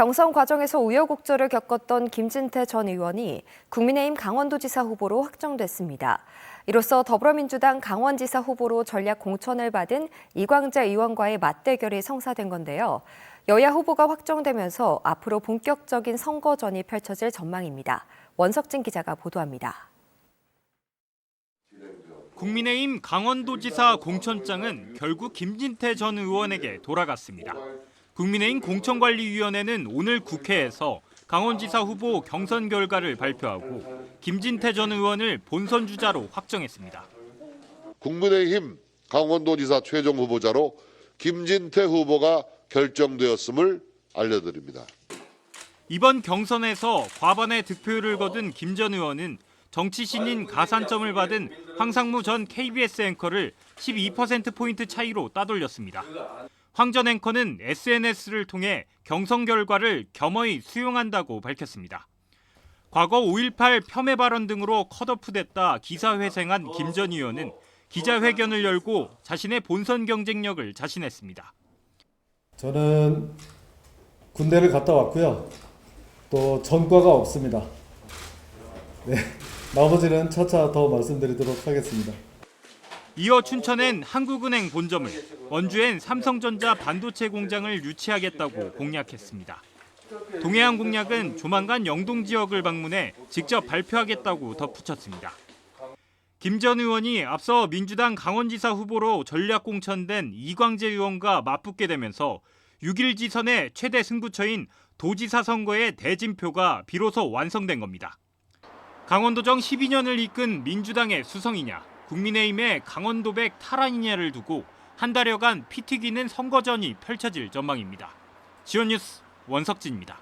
경선 과정에서 우여곡절을 겪었던 김진태 전 의원이 국민의힘 강원도지사 후보로 확정됐습니다. 이로써 더불어민주당 강원지사 후보로 전략 공천을 받은 이광재 의원과의 맞대결이 성사된 건데요. 여야 후보가 확정되면서 앞으로 본격적인 선거전이 펼쳐질 전망입니다. 원석진 기자가 보도합니다. 국민의힘 강원도지사 공천장은 결국 김진태 전 의원에게 돌아갔습니다. 국민의힘 공천관리위원회는 오늘 국회에서 강원지사 후보 경선 결과를 발표하고 김진태 전 의원을 본선 주자로 확정했습니다. 국민의힘 강원도지사 최종 후보자로 김진태 후보가 결정되었음을 알려드립니다. 이번 경선에서 과반의 득표율을 거둔 김 전 의원은 정치 신인 가산점을 받은 황상무 전 KBS 앵커를 12%포인트 차이로 따돌렸습니다. 황전 앵커는 SNS를 통해 경선 결과를 겸허히 수용한다고 밝혔습니다. 과거 5.18 폄훼 발언 등으로 컷오프됐다 기사회생한 김 전 의원은 기자회견을 열고 자신의 본선 경쟁력을 자신했습니다. 저는 군대를 갔다 왔고요. 또 전과가 없습니다. 네, 나머지는 차차 더 말씀드리도록 하겠습니다. 이어 춘천엔 한국은행 본점을, 원주엔 삼성전자 반도체 공장을 유치하겠다고 공약했습니다. 동해안 공약은 조만간 영동 지역을 방문해 직접 발표하겠다고 덧붙였습니다. 김 전 의원이 앞서 민주당 강원지사 후보로 전략 공천된 이광재 의원과 맞붙게 되면서 6일 지선의 최대 승부처인 도지사 선거의 대진표가 비로소 완성된 겁니다. 강원도정 12년을 이끈 민주당의 수성이냐, 국민의힘의 강원도백 탈환이냐를 두고 한 달여간 피 튀기는 선거전이 펼쳐질 전망입니다. 지원뉴스 원석진입니다.